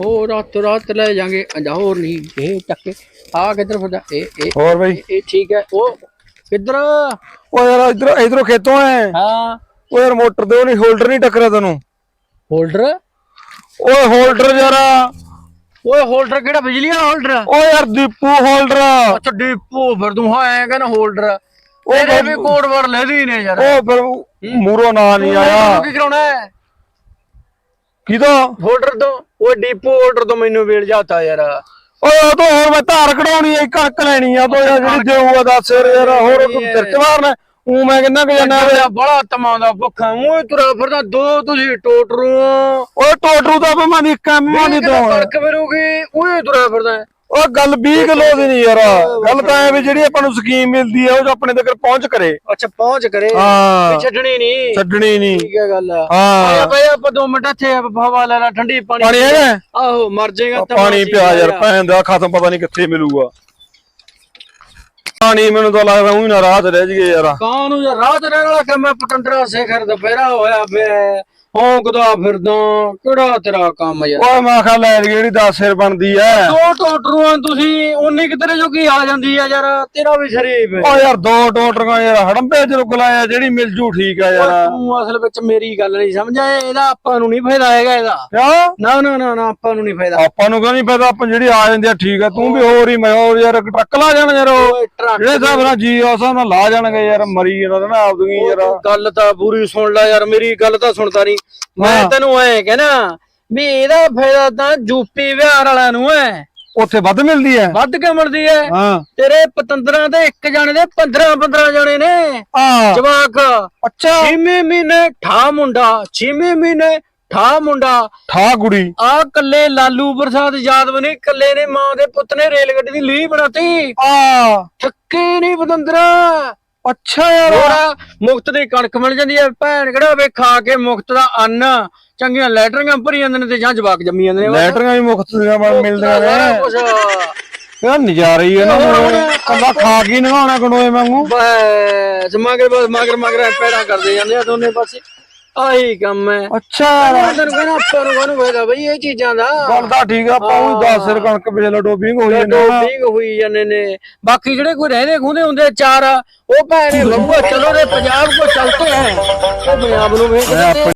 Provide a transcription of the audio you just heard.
ਉਹ ਰਾਤ ਰਾਤ ਲੈ ਜਾਾਂਗੇ ਅੰਜਾ ਹੋਰ ਨਹੀਂ। ਇਹ ਚੱਕੇ ਆ ਕਿੱਧਰ ਫਿਰਦਾ? ਇਹ ਇਹ ਹੋਰ ਬਈ। ਇਹ ਠੀਕ ਹੈ। ਉਹ ਕਿੱਧਰ? ਓ ਯਾਰ ਇਧਰ ਇਧਰੋਂ ਖੇਤੋਂ ਐ। ਹਾਂ। ਓ ਯਾਰ ਮੋਟਰ ਦੇ ਉਹ ਨਹੀਂ ਹੋਲਡਰ ਨਹੀਂ ਟੱਕਰਿਆ ਤੈਨੂੰ। ਹੋਲਡਰ? ਓਏ ਹੋਲਡਰ ਯਾਰ। ਓਏ ਹੋਲਡਰ ਕਿਹੜਾ ਬਿਜਲੀ ਵਾਲਾ ਹੋਲਡਰ? ਓ ਯਾਰ ਦੀਪੂ ਹੋਲਡਰ। ਅੱਛਾ ਡਿਪੋ ਫਿਰ ਤੂੰ ਹਾਂ ਐ ਕਹਿੰਦਾ ਹੋਲਡਰ। ਉਹਦੇ ਵੀ ਕੋਡ ਵਰ ਲੈਦੀ ਨੇ ਯਾਰ। ਓ ਫਿਰ ਮੂਰੋ ਨਾਂ ਨਹੀਂ ਆਇਆ। ਕੀ ਕਰਾਉਣਾ ਹੈ? ਕਿਦੋਂ ਹੋਲਡਰ ਤੋਂ। ਓਏ ਡਿਪੋ ਹੋਲਡਰ ਤੋਂ ਮੈਨੂੰ ਵੇਲ ਜਾਤਾ ਯਾਰ। ਓਏ ਉਹ ਤਾਂ ਹੋਰ ਮੈਂ ਧਾਰ ਕਢਾਉਣੀ ਐ ਕਣਕ ਲੈਣੀ ਆ ਤੋ ਯਾਰ ਜਿਹੜੀ ਦੇਊਗਾ ਦੱਸ ਯਾਰ ਯਾਰ ਹੋਰ ਤੂੰ ਸਿਰ ਚ ਮਾਰਨਾ ਉਹ ਮੈਂ ਕਹਿੰਦਾ ਕਿ ਜਾਨਾ ਬੜਾ ਤਮਾਉਂਦਾ ਭੁੱਖਾ ਓਏ ਤੁਰਾ ਫਿਰਦਾ ਦੋ ਤੁਸੀਂ ਟੋਟਰੂ ਓਏ ਟੋਟਰੂ ਦਾ ਮੈਂ ਨਿੱਕਾ ਮੈਂ ਨਹੀਂ ਦੋ। ਕਣਕ ਫਿਰੂਗੀ ਓਏ ਤੁਰਾ ਫਿਰਦਾ। ਓ ਗੱਲ 20 ਕਿਲੋ ਦੀ ਨਹੀਂ ਯਾਰ। ਗੱਲ ਤਾਂ ਐ ਵੀ ਜਿਹੜੀ ਆਪਾਂ ਨੂੰ ਸਕੀਮ ਮਿਲਦੀ ਆ ਉਹ ਜੋ ਆਪਣੇ ਤੱਕ ਪਹੁੰਚ ਕਰੇ। ਅੱਛਾ ਪਹੁੰਚ ਕਰੇ। ਹਾਂ। ਛੱਡਣੀ ਨਹੀਂ। ਛੱਡਣੀ ਨਹੀਂ। ਠੀਕ ਹੈ ਗੱਲ ਹਾਂ। ਬਈ ਆਪਾਂ 2 ਮਿੰਟ ਇੱਥੇ ਹਵਾ ਲੈ ਲੈ ਠੰਡੀ ਪਾਣੀ ਪਾਣੀ ਹੈਗਾ? ਆਹੋ ਮਰ ਜਾਏਗਾ ਪਾਣੀ ਪਿਆ ਯਾਰ ਭੈਣ ਦਾ ਖਤਮ ਪਤਾ ਨਹੀਂ ਕਿੱਥੇ ਮਿਲੂਗਾ। ਪਾਣੀ ਮੈਨੂੰ ਤਾਂ ਲੱਗਦਾ ਉਹੀ ਨਾ ਰਾਤ ਰਹਿ ਜੀਏ ਯਾਰ। ਕਾਂ ਨੂੰ ਯਾਰ? ਰਾਤ ਰਹਿਣ ਵਾਲਾ ਕੰਮ ਹੈ ਪਟੰਡਰਾ ਸਿਖਰ ਦੁਪਹਿਰਾ ਹੋਇਆ ਪਿਆ ਹੌਂਕਦਾ ਫਿਰਦਾ ਕਿਹੜਾ ਤੇਰਾ ਕੰਮ ਯਾਰ? ਓਏ ਮੈਂ ਖਾ ਲੈ ਜਿਹੜੀ 10 ਸਿਰ ਬਣਦੀ ਐ। ਦੋ ਟੋਟਰੂਆਂ ਤੁਸੀਂ ਉਨੀ ਕਿਤਰੇ ਜੋ ਕੀ ਆ ਜਾਂਦੀ ਆ ਯਾਰ ਤੇਰਾ ਵੀ ਸ਼ਰੀਫ ਓ ਯਾਰ ਦੋ ਟੋਟਰਾਂ ਯਾਰ ਹੜੰਬੇ ਚ ਰੁਕ ਲਾਇਆ ਜਿਹੜੀ ਮਿਲ ਜੂ ਠੀਕ ਆ ਯਾਰ। ਤੂੰ ਅਸਲ ਵਿੱਚ ਮੇਰੀ ਗੱਲ ਨਹੀਂ ਸਮਝਿਆ ਇਹਦਾ ਆਪਾਂ ਨੂੰ ਨਹੀਂ ਫਾਇਦਾ ਹੈਗਾ ਇਹਦਾ। ਕਿਉਂ ਨਾ ਨਾ ਨਾ ਨਾ ਆਪਾਂ ਨੂੰ ਨਹੀਂ ਫਾਇਦਾ। ਆਪਾਂ ਨੂੰ ਕਹਿੰਦੀ ਪਤਾ ਆਪਾਂ ਜਿਹੜੀ ਆ ਜਾਂਦੀ ਆ ਠੀਕ ਆ ਤੂੰ ਵੀ ਹੋਰ ਹੀ ਮੈਂ ਹੋਰ ਯਾਰ ਇੱਕ ਟਰੱਕ ਲਾ ਜਾਣ ਯਾਰ ਓਏ ਟਰੱਕ ਜਿਹੜੇ ਹਿਸਾਬ ਨਾਲ ਜੀ ਉਸ ਨਾਲ ਲਾ ਜਾਣਗੇ ਯਾਰ ਮਰੀ ਇਹਨਾਂ ਨਾ ਆਪ ਦੂਗੀ ਯਾਰ। ਗੱਲ ਤਾਂ ਪੂਰੀ ਸੁਣ ਲੈ ਯਾਰ ਮੇਰੀ ਗੱਲ ਤਾਂ ਸੁਣਦਾ ਨਹੀਂ। ਮੈਂ ਤੈਨੂੰ ਐ ਕਹਿਣਾ ਵੀ ਇਹਦਾ ਫਾਇਦਾ ਤਾਂ ਯੂਪੀ ਬਿਹਾਰ ਵਾਲਿਆਂ ਨੂੰ ਐ। ਉੱਥੇ ਵੱਧ ਮਿਲਦੀ ਐ। ਵੱਧ ਕੇ ਮਿਲਦੀ ਐ? ਹਾਂ। ਤੇਰੇ ਪਤੰਦਰਾਂ ਦੇ ਇੱਕ ਜਾਣੇ ਦੇ 15 15 ਜਾਣੇ ਨੇ। ਜਵਾਕ। ਅੱਛਾ। ਛੇਵੇਂ ਮਹੀਨੇ ਠਾ ਮੁੰਡਾ ਛੇਵੇਂ ਮਹੀਨੇ ਠਾ ਮੁੰਡਾ। ਠਾ ਗੁੜੀ ਆ ਕੱਲੇ ਲਾਲੂ ਪ੍ਰਸਾਦ ਯਾਦਵ ਨੇ ਕੱਲੇ ਨੇ ਮਾਂ ਦੇ ਪੁੱਤ ਨੇ ਰੇਲ ਗੱਡੀ ਦੀ ਲੀਹ ਬਣਾਤੀ। ਆ ਥੱਕੇ ਨਹੀਂ ਪਤੰਦਰਾ। ਅੱਛਾ ਯਾਰ। ਹੋਰ ਮੁਫਤ ਦੀ ਕਣਕ ਮਿਲ ਜਾਂਦੀ ਹੈ। ਭੈਣ ਕਿਹੜਾ ਵੇ ਖਾ ਕੇ ਮੁਫਤ ਦਾ ਅੰਨ ਚੰਗੀਆਂ ਲੈਟਰੀਆਂ ਭਰੀ ਜਾਂਦੇ ਨੇ ਤੇ ਜਾਂ ਜਵਾਕ ਜੰਮੀ ਜਾਂਦੇ ਨੇ। ਲੈਟਰੀਆਂ ਵੀ ਮੁਫਤ ਦੀਆਂ ਮਿਲਦੀਆਂ ਨੇ। ਯਾਰ ਨਜ਼ਾਰਾ ਹੀ ਇਹਨਾਂ ਨੂੰ ਕੱਲਾ ਖਾ ਕੇ ਨਹਾਉਣਾ ਕਣੋਏ ਵਾਂਗੂ। ਬਸ ਮਗਰ ਬਸ ਮਗਰ ਮਗਰ ਪੈੜਾ ਕਰਦੇ ਜਾਂਦੇ ਆ ਦੋਨੇ ਪਾਸੇ। ਆਹੀ ਕੰਮ ਹੈ। ਅੱਛਾ। ਮੈਂ ਤੈਨੂੰ ਕਹਿੰਦਾ ਆਪਾਂ ਨੂੰ ਕਾਹਨੂੰ ਫਾਇਦਾ ਬਈ ਇਹ ਚੀਜ਼ਾਂ ਦਾ। ਗੱਲ ਤਾਂ ਠੀਕ ਆ ਆਪਾਂ ਉਹ 10 ਸਿਰ ਕਣਕ ਬਿਜਲਾ ਡੋਬਿੰਗ ਹੋਈ ਜਾਂਦੀ ਆ। ਠੀਕ ਹੋਈ ਜਾਂਦੇ ਨੇ। ਬਾਕੀ ਜਿਹੜੇ ਕੋਈ ਰਹਿੰਦੇ ਖੁੰਦੇ ਹੁੰਦੇ ਚਾਰ ਉਹ ਭੈਣੇ ਬਹੂਆ ਚਲੋ ਰੇ ਪੰਜਾਬ ਕੋ ਚਲਤੇ ਹੈ ਉਹ ਪੰਜਾਬ ਨੂੰ ਆ।